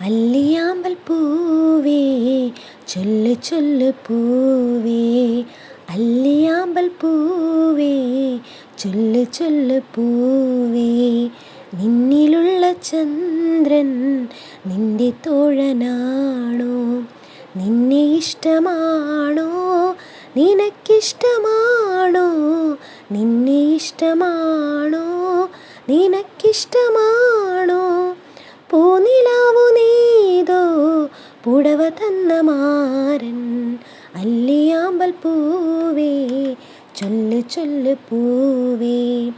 അല്ലിയാമ്പൽ പൂവേ ചൊല്ല് ചൊല്ല് പൂവേ. അല്ലിയാമ്പൽ പൂവേ ചൊല്ല് ചൊല്ല് പൂവേ. നിന്നിലുള്ള ചന്ദ്രൻ നിന്റെ തോഴനാണോ? നിന്നെ ഇഷ്ടമാണോ? നിനക്കിഷ്ടമാണോ? നിന്നെ ഇഷ്ടമാണോ? നിനക്കിഷ്ടമാണോ? പുടവ തന്ന മാരൻ അല്ലിയാമ്പൽ പൂവേ ചൊല്ല് ചൊല്ല് പൂവേ.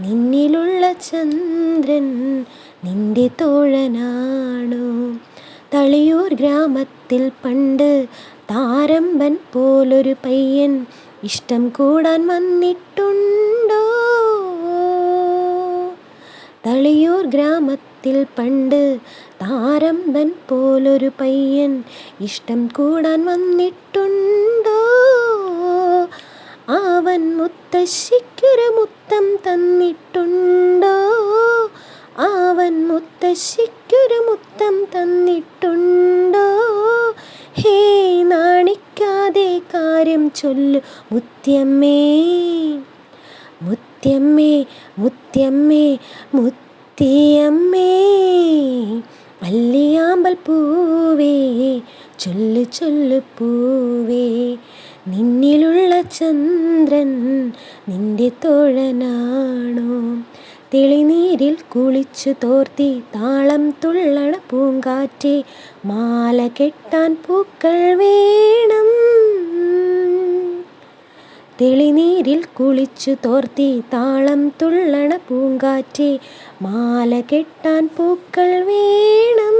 നിന്നിലുള്ള ചന്ദ്രൻ നിന്റെ തോഴനാണോ? തളിയൂർ ഗ്രാമത്തിൽ പണ്ട് താരമ്പൻ പോലൊരു പയ്യൻ ഇഷ്ടം കൂടാൻ വന്നിട്ടുണ്ടോ തളിയൂർ ഗ്രാമത്തിൽ പണ്ട് താരമ്പൻ പോലൊരു പയ്യൻ ഇഷ്ടം കൂടാൻ വന്നിട്ടുണ്ടോ? അവൻ മുത്തശ്ശിക്കൊരു മുത്തം തന്നിട്ടുണ്ടോ? അവൻ മുത്തശ്ശിക്കൊരു മുത്തം തന്നിട്ടുണ്ടോ? ഹേ നാണിക്കാതെ കാര്യം ചൊല്ലു മുത്യമ്മേ മുത്യമ്മേ മുത്തിയമ്മേ മുത്തിയമ്മേ അല്ലിയാമ്പൽ പൂവേ ചൊല്ലു ചൊല്ലു പൂവേ. നിന്നിലുള്ള ചന്ദ്രൻ നിന്റെ തോഴനാണോ? തെളിനീരിൽ കുളിച്ചു തോർത്തി താളം തുള്ളണ പൂങ്കാറ്റി മാല കെട്ടാൻ പൂക്കൾ വേണം. തെളിനീരിൽ കുളിച്ചു തോർത്തി താളം തുള്ളണ പൂങ്കാറ്റി മാല കെട്ടാൻ പൂക്കൾ വേണം.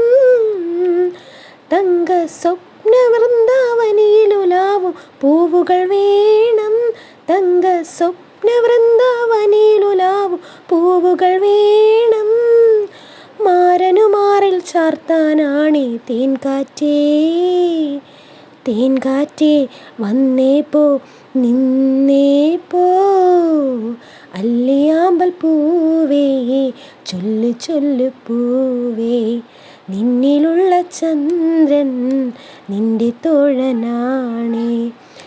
തങ്ക സ്വപ്ന വൃന്ദാവനിയിലുലാവും പൂവുകൾ വേണം. തങ്ക സ്വപ്ന വൃന്ദാവനിയിലുലാവും പൂവുകൾ വേണം. മാരനുമാറിൽ ചാർത്താനാണി തേൻകാറ്റേ. തേൻകാറ്റേ വന്നേ പോ നിന്നേ പോ. അല്ലിയാമ്പൽ പൂവേ ചൊല്ലു ചൊല്ലു പൂവേ. നിന്നിലുള്ള ചന്ദ്രൻ നിന്റെ തോഴനാണേ.